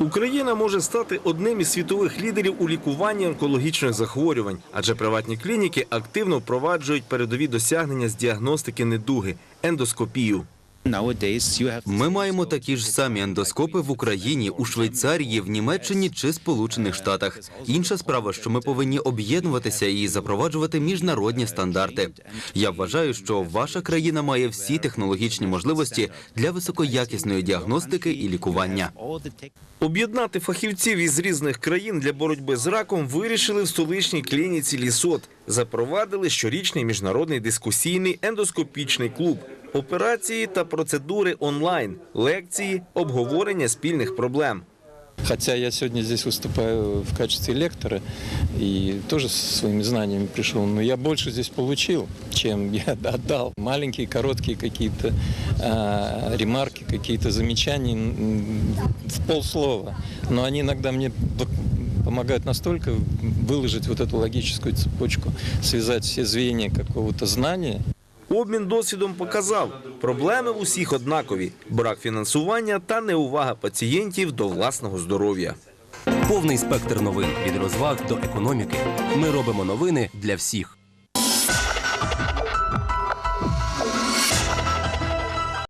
Україна може стати одним із світових лідерів у лікуванні онкологічних захворювань, адже приватні клініки активно впроваджують передові досягнення з діагностики недуги ендоскопію. Ми маємо такі ж самі ендоскопи в Україні, у Швейцарії, в Німеччині чи Сполучених Штатах. Інша справа, що ми повинні об'єднуватися і запроваджувати міжнародні стандарти. Я вважаю, що ваша країна має всі технологічні можливості для високоякісної діагностики і лікування. Об'єднати фахівців із різних країн для боротьби з раком вирішили в столичній клініці Лісот. Запровадили щорічний міжнародний дискусійний ендоскопічний клуб Операції та процедури онлайн, лекції, обговорення спільних проблем. Хотя я сегодня здесь выступаю в качестве лектора и тоже со своими знаниями пришел, но я больше здесь получил, чем я отдал. Маленькие, короткие какие-то а, ремарки, какие-то замечания м, в полслова, но они иногда мне п- помогают настолько выложить вот эту логическую цепочку, связать все звенья какого-то знания, Обмін досвідом показав, проблеми усіх однакові: брак фінансування та неувага пацієнтів до власного здоров'я. Повний спектр новин від розваг до економіки. Ми робимо новини для всіх.